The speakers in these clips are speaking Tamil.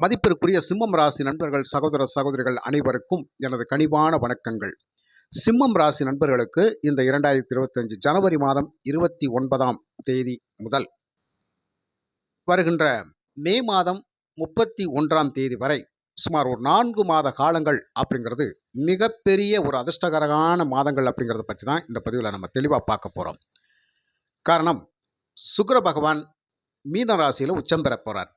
மதிப்பிற்குரிய சிம்மம் ராசி நண்பர்கள் சகோதர சகோதரிகள் அனைவருக்கும் எனது கனிவான வணக்கங்கள். சிம்மம் ராசி நண்பர்களுக்கு இந்த இரண்டாயிரத்தி இருபத்தஞ்சு ஜனவரி மாதம் இருபத்தி ஒன்பதாம் தேதி முதல் வருகின்ற மே மாதம் முப்பத்தி ஒன்றாம் தேதி வரை சுமார் ஒரு நான்கு மாத காலங்கள் அப்படிங்கிறது மிகப்பெரிய ஒரு அதிர்ஷ்டகரமான மாதங்கள் அப்படிங்கிறத பற்றி தான் இந்த பதிவில் நம்ம தெளிவாக பார்க்க போகிறோம் காரணம் சுக்கர பகவான் மீன ராசியில் உச்சம் பெற போகிறார்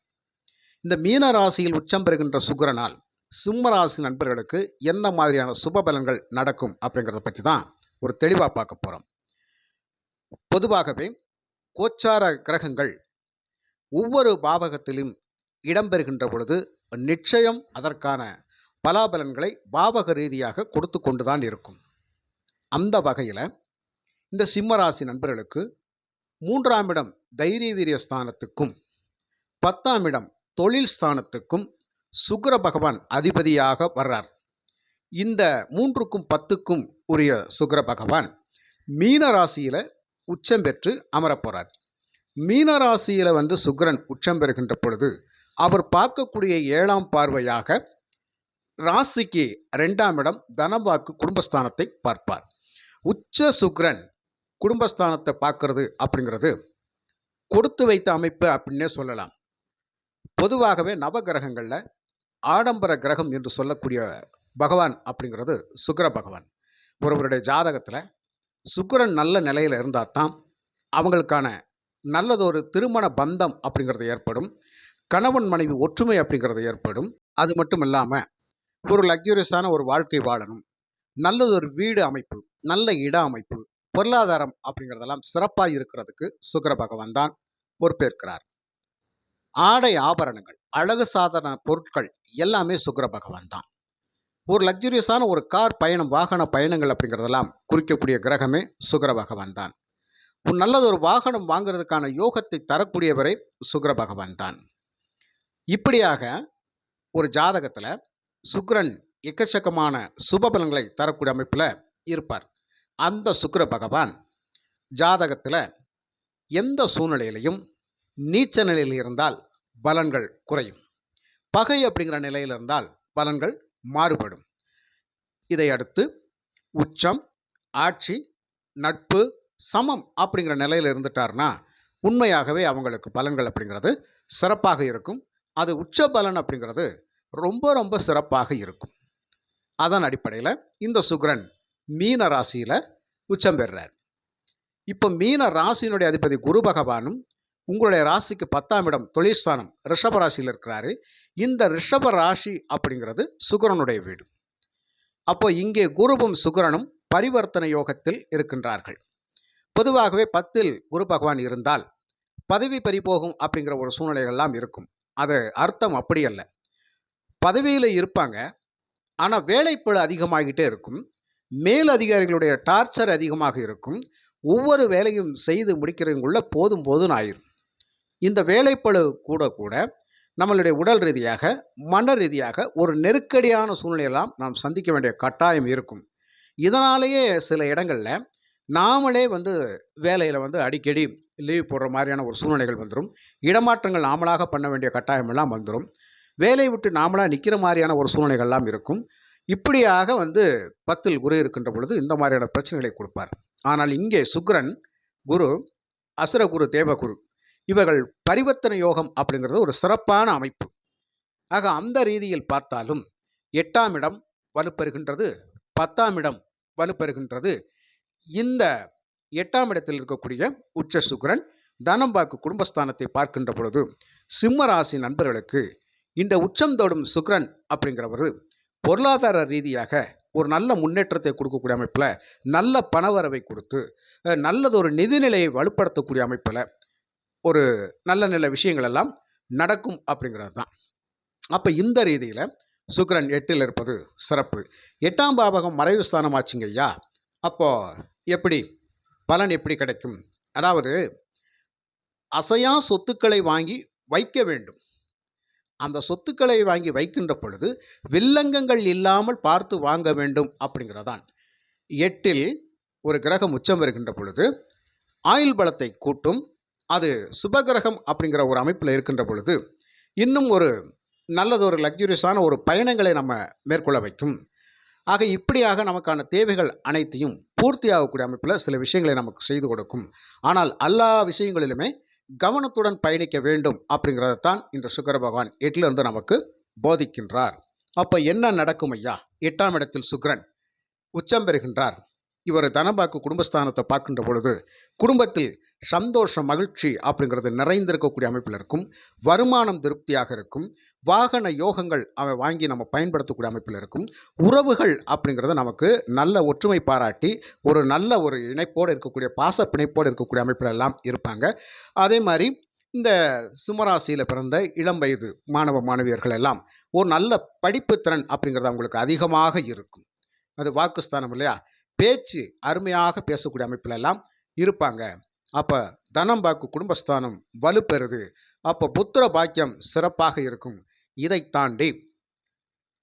இந்த மீன ராசியில் உச்சம் பெறுகின்ற சுக்கரனால் சிம்ம ராசி நண்பர்களுக்கு என்ன மாதிரியான சுப பலன்கள் நடக்கும் அப்படிங்கிறத பற்றி தான் ஒரு தெளிவாக பார்க்க போகிறோம் பொதுவாகவே கோச்சார கிரகங்கள் ஒவ்வொரு பாவகத்திலும் இடம்பெறுகின்ற பொழுது நிச்சயம் அதற்கான பலாபலன்களை பாவக ரீதியாக கொடுத்து கொண்டு தான் இருக்கும். அந்த வகையில் இந்த சிம்மராசி நண்பர்களுக்கு மூன்றாம் இடம் தைரிய வீரிய ஸ்தானத்துக்கும் பத்தாம் இடம் தொழில் ஸ்தானத்துக்கும் சுக்கர பகவான் அதிபதியாக வர்றார். இந்த மூன்றுக்கும் பத்துக்கும் உரிய சுக்கர பகவான் மீன ராசியில் உச்சம் பெற்று அமரப் போகிறார் மீன ராசியில் வந்து சுக்கரன் உச்சம் பெறுகின்ற பொழுது அவர் பார்க்கக்கூடிய ஏழாம் பார்வையாக ராசிக்கு ரெண்டாம் இடம் தனவாக்கு குடும்பஸ்தானத்தை பார்ப்பார். உச்ச சுக்கிரன் குடும்பஸ்தானத்தை பார்க்கறது அப்படிங்கிறது கொடுத்து வைத்த அமைப்பு அப்படின்னே சொல்லலாம். பொதுவாகவே நவகிரகங்களில் ஆடம்பர கிரகம் என்று சொல்லக்கூடிய பகவான் அப்படிங்கிறது சுக்கர பகவான். ஒருவருடைய ஜாதகத்தில் சுக்கிரன் நல்ல நிலையில் இருந்தால் தான் அவங்களுக்கான நல்லதொரு திருமண பந்தம் அப்படிங்கிறது ஏற்படும். கணவன் மனைவி ஒற்றுமை அப்படிங்கிறது ஏற்படும். அது மட்டும் இல்லாமல் ஒரு லக்ஸூரியஸான ஒரு வாழ்க்கை வாழணும். நல்லதொரு வீடு அமைப்பு நல்ல இட அமைப்பு பொருளாதாரம் அப்படிங்கிறதெல்லாம் சிறப்பாக இருக்கிறதுக்கு சுக்கிர பகவான் தான் பொறுப்பேற்கிறார். ஆடை ஆபரணங்கள் அழகு சாதன பொருட்கள் எல்லாமே சுக்கர பகவான் தான். ஒரு லக்ஸுரியஸான ஒரு கார் பயணம் வாகன பயணங்கள் அப்படிங்கிறதெல்லாம் குறிக்கக்கூடிய கிரகமே சுக்கர பகவான் தான். ஒரு நல்லது ஒரு வாகனம் வாங்குறதுக்கான யோகத்தை தரக்கூடியவரை சுக்கர பகவான் தான். இப்படியாக ஒரு ஜாதகத்தில் சுக்ரன் எக்கச்சக்கமான சுபபலன்களை தரக்கூடிய அமைப்பில் இருப்பார். அந்த சுக்கர பகவான் ஜாதகத்தில் எந்த சூழ்நிலையிலையும் நீச்ச நிலையில் இருந்தால் பலன்கள் குறையும். பகை அப்படிங்கிற நிலையில் இருந்தால் பலன்கள் மாறுபடும். இதை அடுத்து உச்சம் ஆட்சி நட்பு சமம் அப்படிங்கிற நிலையில் இருந்துட்டார்னா உண்மையாகவே அவங்களுக்கு பலன்கள் அப்படிங்கிறது சிறப்பாக இருக்கும். அது உச்ச பலன் அப்படிங்கிறது ரொம்ப ரொம்ப சிறப்பாக இருக்கும். அதன் அடிப்படையில் இந்த சுக்ரன் மீன ராசியில் உச்சம் பெறுறார். இப்போ மீன ராசியினுடைய அதிபதி குரு பகவானும் உங்களுடைய ராசிக்கு பத்தாம் இடம் தொழிற்சானம் ரிஷப ராசியில் இருக்கிறாரு. இந்த ரிஷப ராசி அப்படிங்கிறது சுகரனுடைய வீடு. அப்போ இங்கே குருவும் சுகரனும் பரிவர்த்தனை யோகத்தில் இருக்கின்றார்கள். பொதுவாகவே பத்தில் குரு பகவான் இருந்தால் பதவி பறிபோகும் அப்படிங்கிற ஒரு சூழ்நிலைகள்லாம் இருக்கும். அது அர்த்தம் அப்படி அல்ல. பதவியில் இருப்பாங்க. ஆனால் வேலைப்பழு அதிகமாகிட்டே இருக்கும். மேல் அதிகாரிகளுடைய டார்ச்சர் அதிகமாக இருக்கும். ஒவ்வொரு வேலையும் செய்து முடிக்கிறவங்களுள்ள போதும் போதும் ஆயிரும். இந்த வேலைப்பழு கூட கூட நம்மளுடைய உடல் ரீதியாக மன ரீதியாக ஒரு நெருக்கடியான சூழ்நிலையெல்லாம் நாம் சந்திக்க வேண்டிய கட்டாயம் இருக்கும். இதனாலேயே சில இடங்களில் நாமளே வந்து வேலையில் வந்து அடிக்கடி லீவ் போடுற மாதிரியான ஒரு சூழ்நிலைகள் வந்துடும் இடமாற்றங்கள் நாமளாக பண்ண வேண்டிய கட்டாயமெல்லாம் வந்துடும் வேலையை விட்டு நாமளாக நிற்கிற மாதிரியான ஒரு சூழ்நிலைகள்லாம் இருக்கும். இப்படியாக வந்து பத்தில் குரு இருக்கின்ற பொழுது இந்த மாதிரியான பிரச்சனைகளை கொடுப்பார். ஆனால் இங்கே சுக்ரன் குரு அசுரகுரு தேவகுரு இவர்கள் பரிவர்த்தனை யோகம் அப்படிங்கிறது ஒரு சிறப்பான அமைப்பு. ஆக அந்த ரீதியில் பார்த்தாலும் எட்டாம் இடம் வலுப்பெறுகின்றது பத்தாம் இடம் வலுப்பெறுகின்றது. இந்த எட்டாம் இடத்தில் இருக்கக்கூடிய உச்ச சுக்கிரன் தனம்பாக்கு குடும்பஸ்தானத்தை பார்க்கின்ற பொழுது சிம்ம ராசி நண்பர்களுக்கு இந்த உச்சம் தொடும் சுக்கிரன் அப்படிங்கிறவர் பொருளாதார ரீதியாக ஒரு நல்ல முன்னேற்றத்தை கொடுக்கக்கூடிய அமைப்பில் நல்ல பணவரவை கொடுத்து நல்லதொரு நிதிநிலையை வலுப்படுத்தக்கூடிய அமைப்பில் ஒரு நல்ல நல்ல விஷயங்கள் எல்லாம் நடக்கும் அப்படிங்கிறது தான் அப்போ இந்த ரீதியில் சுக்கிரன் எட்டில் இருப்பது சிறப்பு. எட்டாம் பாவகம் மறைவு ஸ்தானம் ஆச்சுங்க ஐயா. அப்போ எப்படி? பலன் எப்படி கிடைக்கும்? அதாவது அசையா சொத்துக்களை வாங்கி வைக்க வேண்டும். அந்த சொத்துக்களை வாங்கி வைக்கின்ற பொழுது வில்லங்கங்கள் இல்லாமல் பார்த்து வாங்க வேண்டும் அப்படிங்கிறதான். எட்டில் ஒரு கிரகம் உச்சம் வருகின்ற பொழுது ஆயுள் பலத்தை கூட்டும் அது சுபகிரகம் அப்படிங்கிற ஒரு அமைப்பில் இருக்கின்ற பொழுது இன்னும் ஒரு நல்லது ஒரு லக்ஸுரியஸான ஒரு பயணங்களை நம்ம மேற்கொள்ள வைக்கும். ஆக இப்படியாக நமக்கான தேவைகள் அனைத்தையும் பூர்த்தி ஆகக்கூடிய அமைப்பில் சில விஷயங்களை நமக்கு செய்து கொடுக்கும். ஆனால் எல்லா விஷயங்களிலுமே கவனத்துடன் பயணிக்க வேண்டும் அப்படிங்கிறத தான் இந்த சுக்கர பகவான் எட்டிலிருந்து நமக்கு போதிக்கின்றார். அப்போ என்ன நடக்கும் ஐயா? எட்டாம் இடத்தில் சுக்கிரன் உச்சம் பெறுகின்றார். இவர் தனபாக்கு குடும்பஸ்தானத்தை பார்க்கின்ற பொழுது குடும்பத்தில் சந்தோஷம் மகிழ்ச்சி அப்படிங்கிறது நிறைந்திருக்கக்கூடிய அமைப்பில் இருக்கும் வருமானம் திருப்தியாக இருக்கும் வாகன யோகங்கள் அவன் வாங்கி நம்ம பயன்படுத்தக்கூடிய அமைப்பில் இருக்கும் உறவுகள் அப்படிங்கிறது நமக்கு நல்ல ஒற்றுமை பாராட்டி ஒரு நல்ல ஒரு இணைப்போடு இருக்கக்கூடிய பாச பிணைப்போடு இருக்கக்கூடிய அமைப்பில் எல்லாம் இருப்பாங்க. அதே மாதிரி இந்த சிம்மராசியில் பிறந்த இளம் வயது மாணவ மாணவியர்கள் எல்லாம் ஒரு நல்ல படிப்பு திறன் அப்படிங்கிறது அவங்களுக்கு அதிகமாக இருக்கும். அது வாக்குஸ்தானம் இல்லையா? பேச்சு அருமையாக பேசக்கூடிய அமைப்பிலெல்லாம் இருப்பாங்க. அப்போ தனம் வாக்கு குடும்பஸ்தானம் வலுப்பெறுது. அப்போ புத்திர பாக்கியம் சிறப்பாக இருக்கும். இதை தாண்டி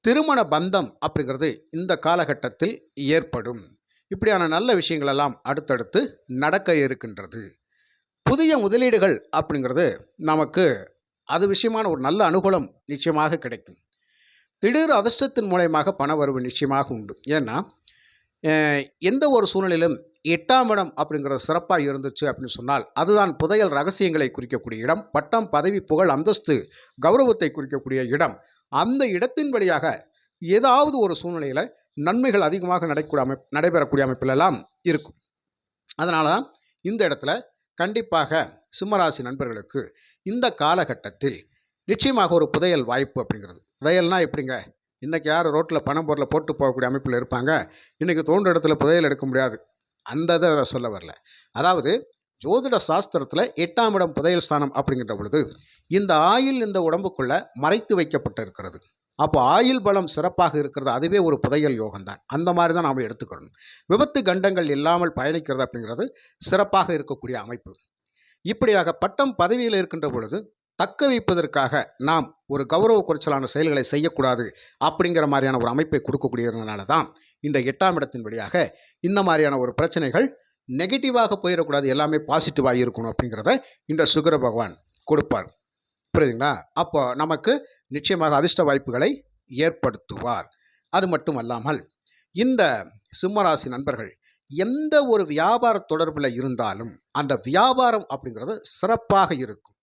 திருமண பந்தம் அப்படிங்கிறது இந்த காலகட்டத்தில் ஏற்படும். இப்படியான நல்ல விஷயங்கள் எல்லாம் அடுத்தடுத்து நடக்க இருக்கின்றது. புதிய முதலீடுகள் அப்படிங்கிறது நமக்கு அது விஷயமான ஒரு நல்ல அனுகூலம் நிச்சயமாக கிடைக்கும். திடீர் அதிர்ஷ்டத்தின் மூலயமாக பண வரவு நிச்சயமாக உண்டு. ஏன்னா எந்த ஒரு சூழ்நிலையிலும் எட்டாம் இடம் அப்படிங்கிறது சிறப்பாக இருந்துச்சு அப்படின்னு சொன்னால் அதுதான் புதையல் ரகசியங்களை குறிக்கக்கூடிய இடம் பட்டம் பதவி புகழ் அந்தஸ்து கௌரவத்தை குறிக்கக்கூடிய இடம். அந்த இடத்தின் வழியாக ஏதாவது ஒரு சூழ்நிலையில் நன்மைகள் அதிகமாக நடக்கூடிய அமைப்பு நடைபெறக்கூடிய அமைப்பிலெல்லாம் இருக்கும். அதனால தான் இந்த இடத்துல கண்டிப்பாக சிம்மராசி நண்பர்களுக்கு இந்த காலகட்டத்தில் நிச்சயமாக ஒரு புதையல் வாய்ப்பு அப்படிங்கிறது. புதையல்னால் எப்படிங்க? இன்றைக்கி யார் ரோட்டில் பணம் பொருளை போட்டு போகக்கூடிய அமைப்பில் இருப்பாங்க? இன்றைக்கி தோன்ற இடத்துல புதையல் எடுக்க முடியாது. அந்த இதை சொல்ல வரல. அதாவது ஜோதிட சாஸ்திரத்தில் எட்டாம் இடம் புதையல் ஸ்தானம் அப்படிங்கிற பொழுது இந்த ஆயில் இந்த உடம்புக்குள்ள மறைத்து வைக்கப்பட்டு இருக்கிறது. அப்போ ஆயுள் பலம் சிறப்பாக இருக்கிறது அதுவே ஒரு புதையல் யோகம் தான் அந்த மாதிரி தான் நாம் எடுத்துக்கணும். விபத்து கண்டங்கள் இல்லாமல் பயணிக்கிறது அப்படிங்கிறது சிறப்பாக இருக்கக்கூடிய அமைப்பு. இப்படியாக பட்டம் பதவியில் இருக்கின்ற பொழுது தக்க வைப்பதற்காக நாம் ஒரு கௌரவ குறைச்சலான செயல்களை செய்யக்கூடாது அப்படிங்கிற மாதிரியான ஒரு அமைப்பை கொடுக்கக்கூடியதுனால தான் இந்த எட்டாம் இடத்தின் வழியாக இந்த மாதிரியான ஒரு பிரச்சனைகள் நெகட்டிவாக போயிடக்கூடாது. எல்லாமே பாசிட்டிவாக இருக்கணும் அப்படிங்கிறத இந்த சுகர பகவான் கொடுப்பார். புரியுதுங்களா? அப்போ நமக்கு நிச்சயமாக அதிர்ஷ்ட வாய்ப்புகளை ஏற்படுத்துவார். அது மட்டும் அல்லாமல் இந்த சிம்மராசி நண்பர்கள் எந்த ஒரு வியாபார தொடர்பில் இருந்தாலும் அந்த வியாபாரம் அப்படிங்கிறது சிறப்பாக இருக்கும்.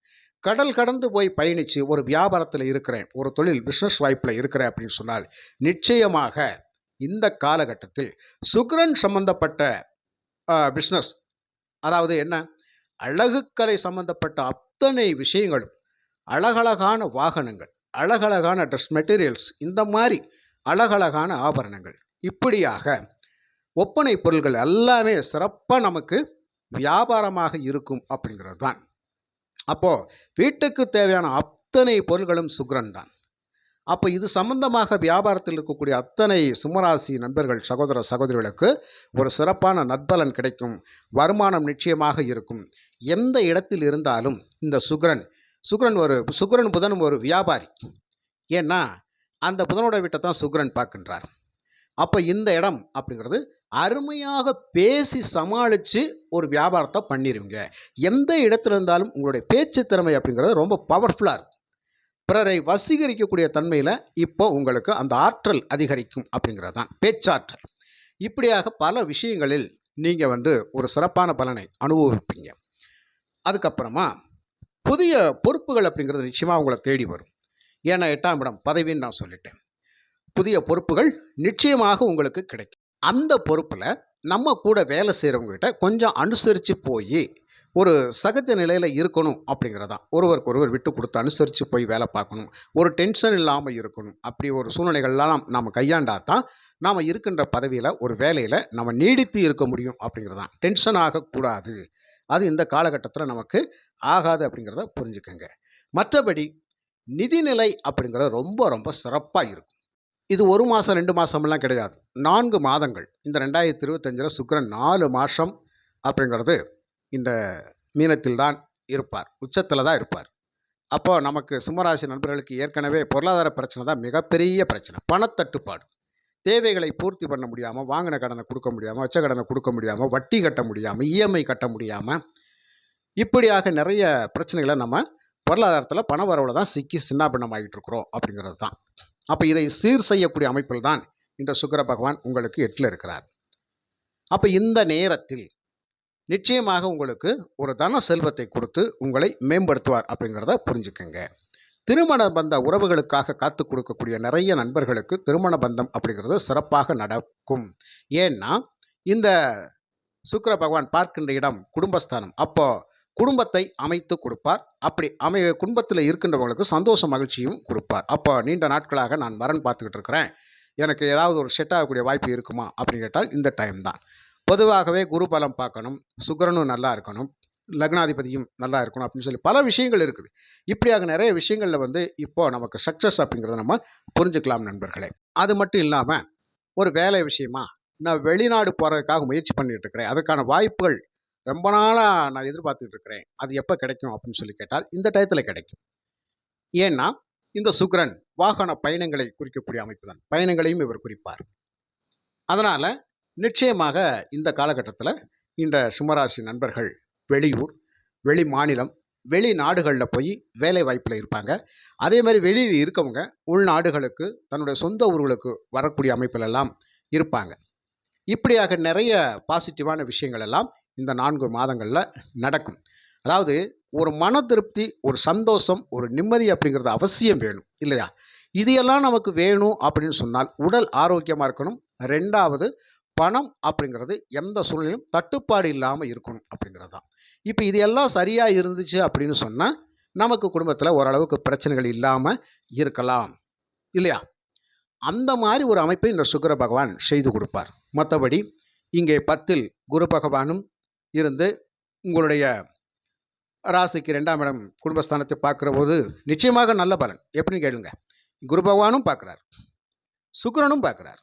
கடல் கடந்து போய் பயணித்து ஒரு வியாபாரத்தில் இருக்கிறேன் ஒரு தொழில் பிஸ்னஸ் வாய்ப்பில் இருக்கிறேன் அப்படின்னு சொன்னால் நிச்சயமாக இந்த காலகட்டத்தில் சுக்ரன் சம்பந்தப்பட்ட பிஸ்னஸ் அதாவது என்ன? அழகுக்கலை சம்பந்தப்பட்ட அத்தனை விஷயங்களும் அழகழகான வாகனங்கள் அழகழகான ட்ரெஸ் மெட்டீரியல்ஸ் இந்த மாதிரி அழகழகான ஆபரணங்கள் இப்படியாக ஒப்பனை பொருள்கள் எல்லாமே சிறப்பாக நமக்கு வியாபாரமாக இருக்கும் அப்படிங்கிறது தான் அப்போது வீட்டுக்கு தேவையான அத்தனை பொருள்களும் சுக்ரன் தான். அப்போ இது சம்பந்தமாக வியாபாரத்தில் இருக்கக்கூடிய அத்தனை சிம்மராசி நண்பர்கள் சகோதர சகோதரிகளுக்கு ஒரு சிறப்பான நற்பலன் கிடைக்கும். வருமானம் நிச்சயமாக இருக்கும். எந்த இடத்தில் இருந்தாலும் இந்த சுக்ரன் சுக்ரன் ஒரு சுக்ரன் புதன் ஒரு வியாபாரி. ஏன்னா அந்த புதனோட வீட்டை தான் சுக்ரன் பார்க்கின்றார். அப்போ இந்த இடம் அப்படிங்கிறது அருமையாக பேசி சமாளித்து ஒரு வியாபாரத்தை பண்ணிடுவீங்க எந்த இடத்துல இருந்தாலும் உங்களுடைய பேச்சு திறமை அப்படிங்கிறது ரொம்ப பவர்ஃபுல்லாக இருக்கும். பிறரை வசீகரிக்கக்கூடிய தன்மையில் இப்போ உங்களுக்கு அந்த ஆற்றல் அதிகரிக்கும் அப்படிங்கிறது தான் பேச்சாற்றல். இப்படியாக பல விஷயங்களில் நீங்கள் வந்து ஒரு சிறப்பான பலனை அனுபவிப்பீங்க. அதுக்கப்புறமா புதிய பொறுப்புகள் அப்படிங்கிறது நிச்சயமாக உங்களை தேடி வரும். ஏன்னா எட்டாம் இடம் பதவின்னு நான் சொல்லிட்டேன். புதிய பொறுப்புகள் நிச்சயமாக உங்களுக்கு கிடைக்கும். அந்த பொறுப்பில் நம்ம கூட வேலை செய்கிறவங்ககிட்ட கொஞ்சம் அனுசரித்து போய் ஒரு சகஜ நிலையில் இருக்கணும் அப்படிங்கிறதான் ஒருவருக்கு ஒருவர் விட்டு கொடுத்து அனுசரித்து போய் வேலை பார்க்கணும். ஒரு டென்ஷன் இல்லாமல் இருக்கணும். அப்படி ஒரு சூழ்நிலைகள்லாம் நாம் கையாண்டா தான் நாம் இருக்கின்ற பதவியில் ஒரு வேலையில் நம்ம நீடித்து இருக்க முடியும் அப்படிங்கிறதான் டென்ஷன் ஆகக்கூடாது. அது இந்த காலகட்டத்தில் நமக்கு ஆகாது அப்படிங்கிறத புரிஞ்சுக்கோங்க. மற்றபடி நிதிநிலை அப்படிங்கிறது ரொம்ப ரொம்ப சிறப்பாக இருக்கும். இது ஒரு மாதம் ரெண்டு மாதம்லாம் கிடையாது. நான்கு மாதங்கள். இந்த ரெண்டாயிரத்தி இருபத்தஞ்சில் சுக்கிரன் நாலு மாதம் அப்படிங்கிறது இந்த மீனத்தில் தான் இருப்பார். உச்சத்தில் தான் இருப்பார். அப்போது நமக்கு சிம்மராசி நண்பர்களுக்கு ஏற்கனவே பொருளாதார பிரச்சனை தான் மிகப்பெரிய பிரச்சனை. பணத்தட்டுப்பாடு. தேவைகளை பூர்த்தி பண்ண முடியாமல் வாங்கின கடனை கொடுக்க முடியாமல் வச்ச கடனை கொடுக்க முடியாமல் வட்டி கட்ட முடியாமல் இஎம்ஐ கட்ட முடியாமல் இப்படியாக நிறைய பிரச்சனைகளை நம்ம பொருளாதாரத்தில் பண வரவில் தான் சிக்கி சின்னாபின்னமாகிட்டு இருக்கிறோம் அப்படிங்கிறது தான். அப்போ இதை சீர் செய்யக்கூடிய அமைப்பில் தான் இந்த சுக்கர பகவான் உங்களுக்கு எட்டில் இருக்கிறார். அப்போ இந்த நேரத்தில் நிச்சயமாக உங்களுக்கு ஒரு தன செல்வத்தை கொடுத்து உங்களை மேம்படுத்துவார் அப்படிங்கிறத புரிஞ்சுக்கங்க. திருமண பந்த உறவுகளுக்காக காத்து கொடுக்கக்கூடிய நிறைய நண்பர்களுக்கு திருமண பந்தம் அப்படிங்கிறது சிறப்பாக நடக்கும். ஏன்னா இந்த சுக்கிர பகவான் பார்க்கின்ற இடம் குடும்பஸ்தானம். அப்போது குடும்பத்தை அமைத்து கொடுப்பார். அப்படி அமை குடும்பத்தில் இருக்கின்றவங்களுக்கு சந்தோஷ மகிழ்ச்சியும் கொடுப்பார். அப்போ நீண்ட நாட்களாக நான் வரன் பார்த்துக்கிட்டு இருக்கிறேன். எனக்கு ஏதாவது ஒரு செட் ஆகக்கூடிய வாய்ப்பு இருக்குமா? அப்படின்னு கேட்டால் இந்த டைம் தான். பொதுவாகவே குரு பலம் பார்க்கணும். சுக்கரனும் நல்லா இருக்கணும். லக்னாதிபதியும் நல்லா இருக்கணும் அப்படின்னு சொல்லி பல விஷயங்கள் இருக்குது. இப்படியாக நிறைய விஷயங்களில் வந்து இப்போது நமக்கு சக்ஸஸ் அப்படிங்கிறத நம்ம புரிஞ்சுக்கலாம் நண்பர்களே. அது மட்டும் இல்லாமல் ஒரு வேலை விஷயமா நான் வெளிநாடு போகிறதுக்காக முயற்சி பண்ணிகிட்டு இருக்கிறேன். அதுக்கான வாய்ப்புகள் ரொம்ப நாளாக நான் எதிர்பார்த்துட்டு இருக்கிறேன் அது எப்போ கிடைக்கும் அப்படின்னு சொல்லி கேட்டால் இந்த டயத்தில் கிடைக்கும். ஏன்னா இந்த சுக்ரன் வாகன பயணங்களை குறிக்கக்கூடிய அமைப்பு தான். பயணங்களையும் இவர் குறிப்பார். அதனால் நிச்சயமாக இந்த காலகட்டத்தில் இந்த சிம்மராசி நண்பர்கள் வெளியூர் வெளி மாநிலம் வெளிநாடுகளில் போய் வேலை வாய்ப்பில் இருப்பாங்க. அதே மாதிரி வெளியில் இருக்கவங்க உள்நாடுகளுக்கு தன்னுடைய சொந்த ஊர்களுக்கு வரக்கூடிய அமைப்பிலெல்லாம் இருப்பாங்க. இப்படியாக நிறைய பாசிட்டிவான விஷயங்கள் எல்லாம் இந்த நான்கு மாதங்களில் நடக்கும். அதாவது ஒரு மன திருப்தி ஒரு சந்தோஷம் ஒரு நிம்மதி அப்படிங்கிறது அவசியம் வேணும் இல்லையா? இதையெல்லாம் நமக்கு வேணும் அப்படின்னு சொன்னால் உடல் ஆரோக்கியமாக இருக்கணும். ரெண்டாவது பணம் அப்படிங்கிறது எந்த சூழ்நிலையும் தட்டுப்பாடு இல்லாமல் இருக்கணும் அப்படிங்கிறது தான். இப்போ இது எல்லாம் சரியாக இருந்துச்சு அப்படின்னு சொன்னால் நமக்கு குடும்பத்தில் ஓரளவுக்கு பிரச்சனைகள் இல்லாமல் இருக்கலாம் இல்லையா? அந்த மாதிரி ஒரு அமைப்பை இந்த சுக்கிர பகவான் செய்து கொடுப்பார். மற்றபடி இங்கே பத்தில் குரு பகவானும் இருந்து உங்களுடைய ராசிக்கு ரெண்டாம் இடம் குடும்பஸ்தானத்தை பார்க்குற போது நிச்சயமாக நல்ல பலன். எப்படின்னு கேளுங்க. குரு பகவானும் பார்க்குறார். சுக்கிரனும் பார்க்குறார்.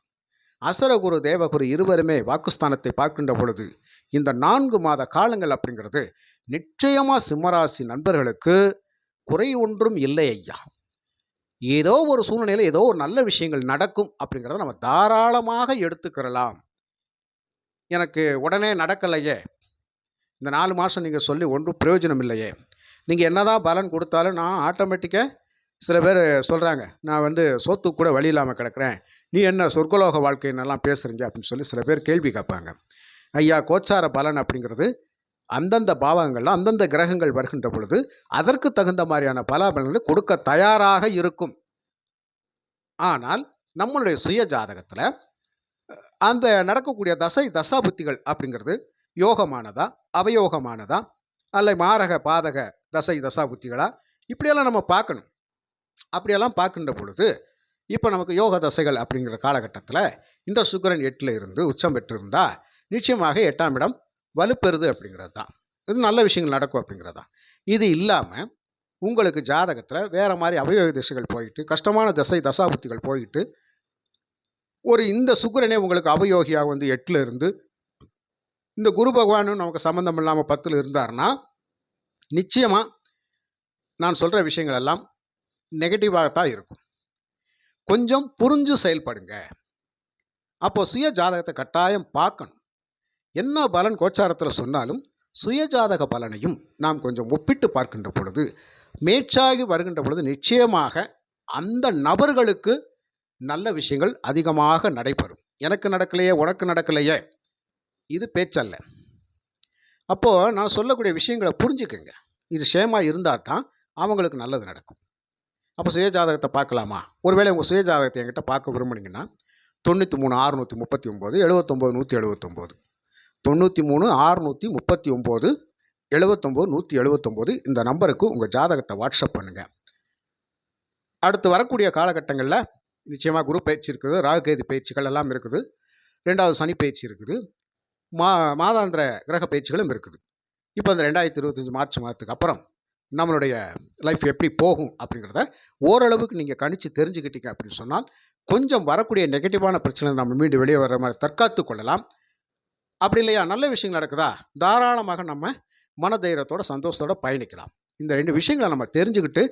அசரகுரு தேவகுரு இருவருமே வாக்குஸ்தானத்தை பார்க்கின்ற பொழுது இந்த நான்கு மாத காலங்கள் அப்படிங்கிறது நிச்சயமாக சிம்மராசி நண்பர்களுக்கு குறை ஒன்றும் இல்லை ஐயா. ஏதோ ஒரு சூழ்நிலையில் ஏதோ ஒரு நல்ல விஷயங்கள் நடக்கும் அப்படிங்கிறத நம்ம தாராளமாக எடுத்துக்கிறலாம். எனக்கு உடனே நடக்கலையே. இந்த நாலு மாதம் நீங்கள் சொல்லி ஒன்றும் பிரயோஜனம் இல்லையே. நீங்கள் என்னதான் பலன் கொடுத்தாலும் நான் ஆட்டோமேட்டிக்காக சில பேர் சொல்கிறாங்க நான் வந்து சொத்து கூட வழி இல்லாமல் கிடக்கிறேன். நீ என்ன சொர்க்கலோக வாழ்க்கைன்னெல்லாம் பேசுகிறீங்க அப்படின்னு சொல்லி சில பேர் கேள்வி கேட்பாங்க. ஐயா கோச்சார பலன் அப்படிங்கிறது அந்தந்த பாவங்களில் அந்தந்த கிரகங்கள் வருகின்ற பொழுது அதற்கு தகுந்த மாதிரியான பலாபலன்களை கொடுக்க தயாராக இருக்கும். ஆனால் நம்மளுடைய சுய ஜாதகத்தில் அந்த நடக்கக்கூடிய தசை தசாபுத்திகள் அப்படிங்கிறது யோகமானதா? அவயோகமானதா? அல்ல மாரக பாதக தசை தசாபுத்திகளா இப்படியெல்லாம் நம்ம பார்க்கணும். அப்படியெல்லாம் பார்க்கின்ற பொழுது இப்போ நமக்கு யோக தசைகள் அப்படிங்கிற காலகட்டத்தில் இந்த சுக்கரன் எட்டில் இருந்து உச்சம் பெற்றிருந்தா நிச்சயமாக எட்டாம் இடம் வலுப்பெறுது அப்படிங்கிறது தான். இது நல்ல விஷயங்கள் நடக்கும் அப்படிங்கிறது தான். இது இல்லாமல் உங்களுக்கு ஜாதகத்தில் வேறு மாதிரி அவயோக திசைகள் போயிட்டு கஷ்டமான தசை தசாபுத்திகள் போயிட்டு ஒரு இந்த சுக்கரனே உங்களுக்கு அவயோகியாக வந்து எட்டில் இருந்து இந்த குரு பகவானும் நமக்கு சம்மந்தம் இல்லாமல் பத்தில் இருந்தாருன்னா நிச்சயமாக நான் சொல்கிற விஷயங்கள் எல்லாம் நெகட்டிவாக தான் இருக்கும். கொஞ்சம் புரிஞ்சு செயல்படுங்க. அப்போ சுய ஜாதகத்தை கட்டாயம் பார்க்கணும். என்ன பலன் கோச்சாரத்தில் சொன்னாலும் சுயஜாதக பலனையும் நாம் கொஞ்சம் ஒப்பிட்டு பார்க்கின்ற பொழுது மேற்சாகி வருகின்ற பொழுது நிச்சயமாக அந்த நபர்களுக்கு நல்ல விஷயங்கள் அதிகமாக நடைபெறும். எனக்கு நடக்கலையே உனக்கு நடக்கலையே இது பேச்சல்ல. அப்போது நான் சொல்லக்கூடிய விஷயங்களை புரிஞ்சுக்கோங்க. இது சேமாக இருந்தால் தான் அவங்களுக்கு நல்லது நடக்கும். அப்போ சுயஜாதகத்தை பார்க்கலாமா? ஒருவேளை உங்கள் சுயஜாதகத்தை என்கிட்ட பார்க்க விரும்புனீங்கன்னா தொண்ணூற்றி மூணு ஆறுநூற்றி முப்பத்தி ஒம்பது எழுபத்தொம்போது நூற்றி எழுபத்தொம்போது தொண்ணூற்றி மூணு ஆறுநூற்றி முப்பத்தி ஒம்பது எழுபத்தொம்போது நூற்றி எழுபத்தொம்போது இந்த நம்பருக்கு உங்கள் ஜாதகத்தை வாட்ஸ்அப் பண்ணுங்கள் அடுத்து வரக்கூடிய காலகட்டங்களில் நிச்சயமாக குரு பயிற்சி இருக்குது ராகுகேது பயிற்சிகள் எல்லாம் இருக்குது. ரெண்டாவது சனி பயிற்சி இருக்குது. மா மாதாந்திர கிரக பயிற்சிகளும் இருக்குது. இப்போ இந்த ரெண்டாயிரத்தி இருபத்தஞ்சி மார்ச் மாதத்துக்கு அப்புறம் நம்மளுடைய லைஃப் எப்படி போகும் அப்படிங்கிறத ஓரளவுக்கு நீங்கள் கணித்து தெரிஞ்சுக்கிட்டீங்க அப்படின்னு சொன்னால் கொஞ்சம் வரக்கூடிய நெகட்டிவான பிரச்சனை நம்ம மீண்டும் வெளியே வர மாதிரி தற்காத்து கொள்ளலாம். அப்படி இல்லையா? நல்ல விஷயங்கள் நடக்குதா? தாராளமாக நம்ம மனதைரியத்தோட சந்தோஷத்தோட பயணிக்கலாம். இந்த ரெண்டு விஷயங்களை நம்ம தெரிஞ்சுக்கிட்டு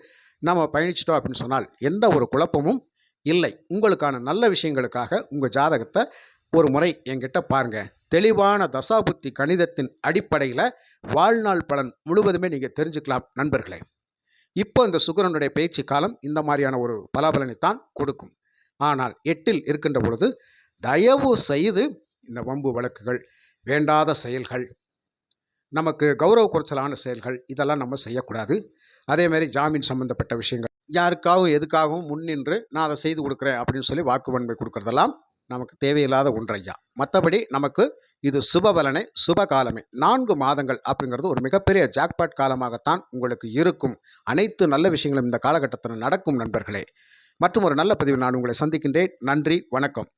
நம்ம பயணிச்சிட்டோம் அப்படின்னு சொன்னால் எந்த ஒரு குழப்பமும் இல்லை. உங்களுக்கான நல்ல விஷயங்களுக்காக உங்கள் ஜாதகத்தை ஒரு முறை என்கிட்ட பாருங்கள் தெளிவான தசாபுத்தி கணிதத்தின் அடிப்படையில் வாழ்நாள் பலன் முழுவதுமே நீங்கள் தெரிஞ்சுக்கலாம் நண்பர்களே. இப்போ இந்த சுகரனுடைய பயிற்சி காலம் இந்த மாதிரியான ஒரு பலாபலனைத்தான் கொடுக்கும். ஆனால் எட்டில் இருக்கின்ற பொழுது தயவு செய்து இந்த வம்பு வழக்குகள் வேண்டாத செயல்கள் நமக்கு கௌரவ குறைச்சலான செயல்கள் இதெல்லாம் நம்ம செய்யக்கூடாது. அதேமாரி ஜாமீன் சம்பந்தப்பட்ட விஷயங்கள் யாருக்காகவும் எதுக்காகவும் முன்னின்று நான் அதை செய்து கொடுக்குறேன் அப்படின்னு சொல்லி வாக்குவன்மை கொடுக்கறதெல்லாம் நமக்கு தேவையில்லாத ஒன்றையா? மற்றபடி நமக்கு இது சுபபலனை சுப காலமே நான்கு மாதங்கள் அப்படிங்கிறது ஒரு மிகப்பெரிய ஜாக்பாட் காலமாகத்தான் உங்களுக்கு இருக்கும். அனைத்து நல்ல விஷயங்களும் இந்த காலகட்டத்தில் நடக்கும் நண்பர்களே. மற்றும் ஒரு நல்ல பதிவில் நான் உங்களை சந்திக்கின்றேன். நன்றி வணக்கம்.